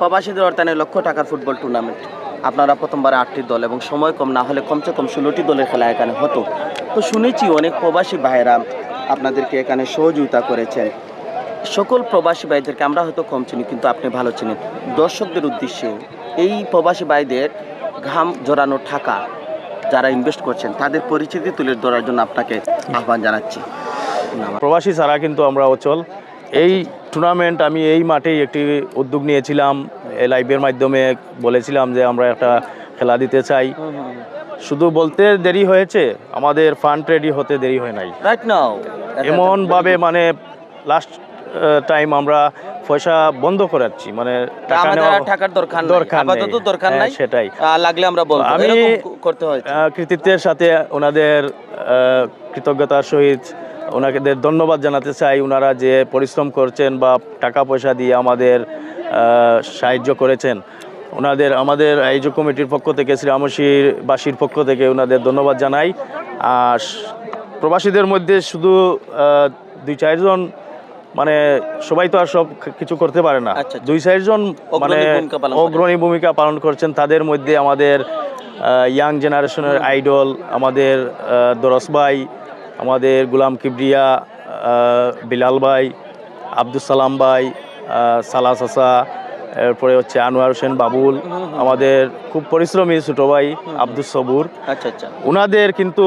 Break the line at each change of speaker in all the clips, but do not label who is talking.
প্রবাসীদের অর্থায়নে লক্ষ টাকার ফুটবল টুর্নামেন্ট আপনারা প্রথমবারে আটটি দল এবং সময় কম না হলে কমসে কম ষোলোটি দলের খেলা এখানে হতো। তো শুনেছি অনেক প্রবাসী ভাইয়েরা আপনাদেরকে এখানে সহযোগিতা করেছেন। সকল প্রবাসী ভাইদেরকে আমরা হয়তো কম চিনি, কিন্তু আপনি ভালো চিনেন। দর্শকদের উদ্দেশ্যে এই প্রবাসী ভাইদের ঘাম জড়ানো টাকা যারা ইনভেস্ট করছেন, তাদের পরিচিতি তুলে ধরার জন্য আপনাকে আহ্বান জানাচ্ছি।
প্রবাসী ছাড়া কিন্তু আমরা অচল। এই টুর্নামেন্ট আমি এই মাঠেই একটি উদ্যোগ নিয়েছিলাম। এই লাইভের মাধ্যমে বলেছিলাম যে আমরা একটা খেলা দিতে চাই। শুধু বলতে দেরি হয়েছে আমাদের ফান্ড রেডি হতে দেরি হয় নাই।
রাইট নাও
এমনভাবে মানে লাস্ট টাইম আমরা পয়সা বন্ধ করাচ্ছি মানে টাকা নেওয়া
টাকার দরকার
দরকার
আপাতত দরকার
হ্যাঁ,
নাই।
সেটাই।
লাগলে আমরা বলব
আমি-
করতে হয়।
কৃতিত্বের সাথে ওনাদের কৃতজ্ঞতার সহিত ওনাদের ধন্যবাদ জানাতে চাই। ওনারা যে পরিশ্রম করছেন বা টাকা পয়সা দিয়ে আমাদের সাহায্য করেছেন ওনাদের আমাদের আয়োজক কমিটির পক্ষ থেকে শ্রীরামশির বাসীর পক্ষ থেকে ওনাদের ধন্যবাদ জানাই। আর প্রবাসীদের মধ্যে শুধু দুই চারজন মানে সবাই তো আর সব কিছু করতে পারে না।
আচ্ছা, আচ্ছা।
দুই চারজন মানে
অগ্রণী ভূমিকা পালন
করছেন। তাদের মধ্যে আমাদের ইয়াং জেনারেশনের আইডল আমাদের দরস ভাই আমাদের গুলাম কিবরিয়া বিলাল ভাই আব্দুল সালাম ভাই সালা চাচা এরপরে হচ্ছে আনোয়ার হোসেন বাবুল আমাদের খুব পরিশ্রমী ছোটো ভাই আব্দুল সবুর।
আচ্ছা আচ্ছা।
ওনাদের কিন্তু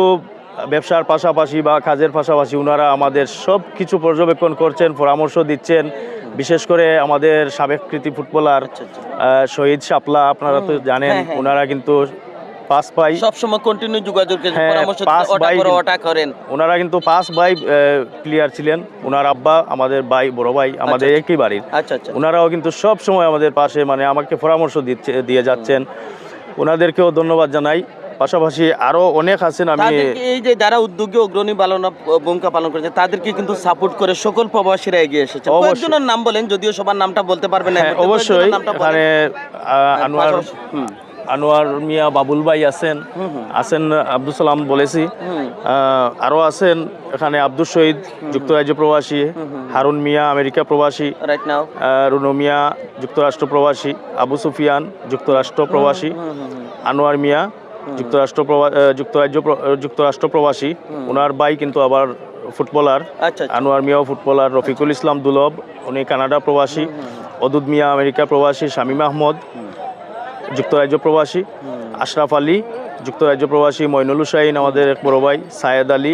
ব্যবসার পাশাপাশি বা কাজের পাশাপাশি ওনারা আমাদের সব কিছু পর্যবেক্ষণ করছেন পরামর্শ দিচ্ছেন। বিশেষ করে আমাদের সাবেক কৃতি ফুটবলার
আচ্ছা আচ্ছা।
শহীদ শাপলা আপনারা তো জানেন
হ্যাঁ, হ্যাঁ।
ওনারা কিন্তু পাস পাই
সবসময় কন্টিনিউ যোগাযোগ
হ্যাঁ,
ওটা করেন
ওনারা কিন্তু পাস বাই প্লেয়ার ছিলেন। ওনার আব্বা আমাদের ভাই বড় ভাই আমাদের একই বাড়ির।
আচ্ছা আচ্ছা।
ওনারাও কিন্তু সব সময় আমাদের পাশে মানে আমাকে পরামর্শ দিচ্ছে দিয়ে যাচ্ছেন। ওনাদেরকেও ধন্যবাদ জানাই। পাশাপাশি আরও অনেক আছেন আমি
এই যে যারা উদ্যোগে অগ্রণী পালন ভূমিকা পালন করেছে তাদেরকে কিন্তু সাপোর্ট করে সকল প্রবাসীরা এগিয়ে এসেছে। কয়েকজনের নাম বলেন যদিও সবার নামটা বলতে পারবেন না
হ্যাঁ অবশ্যই। আহ, আনোয়ার আনোয়ার মিয়া বাবুল ভাই আছেন। আছেন আব্দুল সালাম বলেছি। আরও আছেন এখানে আব্দুল শহীদ যুক্তরাজ্য প্রবাসী হারুন মিয়া আমেরিকা প্রবাসী রুনু মিয়া যুক্তরাষ্ট্র প্রবাসী আবু সুফিয়ান যুক্তরাষ্ট্র প্রবাসী আনোয়ার মিয়া যুক্তরাষ্ট্র যুক্তরাজ্য যুক্তরাষ্ট্র প্রবাসী। ওনার ভাই কিন্তু আবার ফুটবলার।
আচ্ছা আচ্ছা।
আনোয়ার মিয়াও ফুটবলার। রফিকুল ইসলাম দুলভ উনি কানাডা প্রবাসী। অদুদ মিয়া আমেরিকা প্রবাসী। শামীম আহমদ যুক্তরাজ্য প্রবাসী। আশরাফ আলী যুক্তরাজ্য প্রবাসী। মইনুল হুসাইন আমাদের এক বড় ভাই সায়েদ আলী।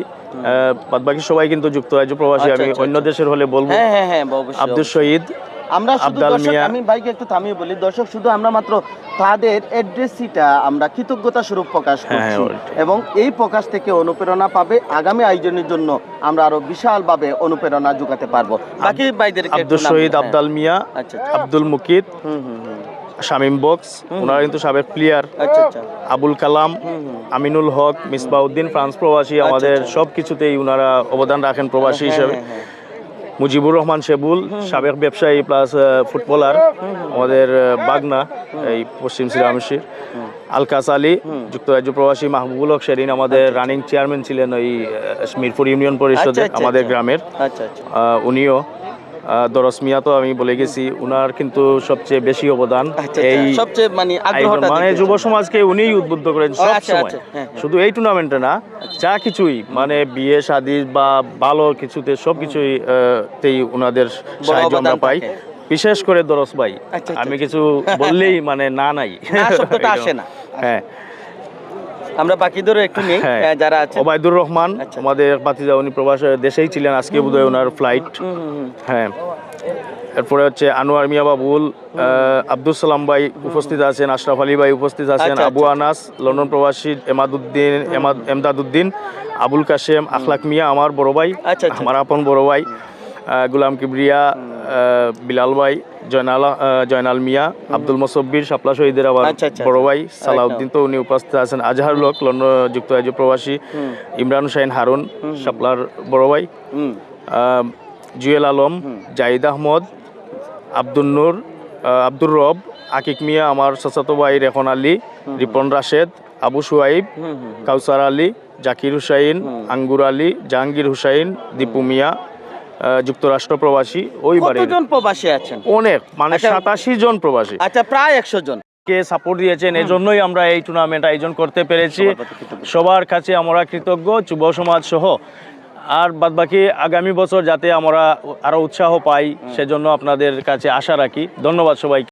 বাদ বাকি সবাই কিন্তু যুক্তরাজ্য প্রবাসী।
আচ্ছা,
আমি অন্য দেশের হলে বলব।
হ্যাঁ হ্যাঁ হ্যাঁ
আব্দুল শহীদ
আমরা শুধু দর্শক আমি ভাইকে একটু থামিয়ে বলি। দর্শক শুধু আমরা মাত্র তাদের অ্যাড্রেসিটা আমরা কৃতজ্ঞতা স্বরূপ প্রকাশ
হ্যাঁ,
করছি। এবং এই প্রকাশ থেকে অনুপ্রেরণা পাবে। আগামী আয়োজনের জন্য আমরা আরও বিশালভাবে অনুপ্রেরণা যোগাতে পারব। বাকি ভাইদেরকে
আব্দুল শহীদ
বলেন।
আবদাল মিয়া
আচ্ছা আচ্ছা।
আব্দুল মুকিত
হুম হুম
শামীম বক্স ওনারা কিন্তু সাবেক প্লেয়ার।
আচ্ছা আচ্ছা।
আবুল কালাম আমিনুল হক মিসবাউদ্দিন ফ্রান্স প্রবাসী আমাদের। সব কিছুতেই ওনারা অবদান রাখেন প্রবাসী
হ্যাঁ,
হিসেবে।
হ্যাঁ, হ্যাঁ।
মুজিবুর রহমান শেবুল সাবেক ব্যবসায়ী প্লাস ফুটবলার আমাদের বাগনা এই পশ্চিম শ্রীরামশির আলকাস আলী যুক্তরাজ্য প্রবাসী মাহবুবুল হক সেদিন আমাদের রানিং চেয়ারম্যান ছিলেন ওই মিরপুর ইউনিয়ন পরিষদে
আচ্ছা, আচ্ছা,
আমাদের
আচ্ছা।
গ্রামের।
আচ্ছা আচ্ছা।
উনিও দরস মিয়া তো আমি বলে গেছি উনার কিন্তু সবচেয়ে বেশি অবদান
আচ্ছা,
এই
আচ্ছা। সবচেয়ে মানে আগ্রহটা
মানে যুব সমাজকে উনিই উদ্বুদ্ধ করেন সব
আচ্ছা,
সময়
আচ্ছা।
শুধু এই টুর্নামেন্টে না যা কিছুই মানে বিয়ে শাদী বা ভালো কিছুতে সব কিছুই তেই উনাদের সাহায্য আমরা পাই। বিশেষ করে দরস ভাই
আচ্ছা,
আমি কিছু বললেই মানে না নাই।
আসে না।
হ্যাঁ
আমরা বাকিদেরও একটু নেই
হ্যাঁ।
যারা আছে
ওবায়দুর রহমান
আচ্ছা।
আমাদের পাতিজা উনি প্রবাস দেশেই ছিলেন আজকে বোধহয় ওনার ফ্লাইট। হ্যাঁ। এরপরে হচ্ছে আনোয়ার মিয়া বাবুল আব্দুল সালাম ভাই উপস্থিত আছেন আশরাফ আলী ভাই উপস্থিত আছেন
আচ্ছা,
আবু আনাস লন্ডন প্রবাসী এমাদুদ্দিন এমাদ এমদাদুদ্দিন আবুল কাশেম আখলাক মিয়া আমার বড় ভাই
আচ্ছা, আচ্ছা।
আমার আপন বড় ভাই। গুলাম কিবরিয়া বিলাল ভাই জয়নাল জয়নাল মিয়া আব্দুল মোসব্বির শাপলা শহীদের আবার
আচ্ছা, আচ্ছা,
বড়
আচ্ছা।
ভাই সালাউদ্দিন তো উনি উপস্থিত আছেন। আজহারুল হক লন্ডন যুক্তরাজ্য প্রবাসী। ইমরান হুসাইন হারুন শাপলার বড় ভাই। জুয়েল আলম জাহিদ আহমদ আব্দুল নূর আব্দুর রব আকিক মিয়া আমার চাচাতো ভাই রেখন আলী রিপন রাশেদ আবু সুয়াইব কাউসার আলী জাকির হুসাইন আঙ্গুর আলী জাহাঙ্গীর হুসাইন দীপু মিয়া যুক্তরাষ্ট্র প্রবাসী ওই
কতজন প্রবাসী আছেন?
অনেক মানে
আচ্ছা।
সাতাশি জন প্রবাসী।
আচ্ছা প্রায় একশো জন।
কে সাপোর্ট দিয়েছেন এজন্যই আমরা এই টুর্নামেন্ট আয়োজন করতে পেরেছি।
সবার
কাছে আমরা কৃতজ্ঞ যুব সমাজ সহ। আর বাদ বাকি আগামী বছর যাতে আমরা আরও উৎসাহ পাই সেজন্য আপনাদের কাছে আশা রাখি। ধন্যবাদ সবাইকে।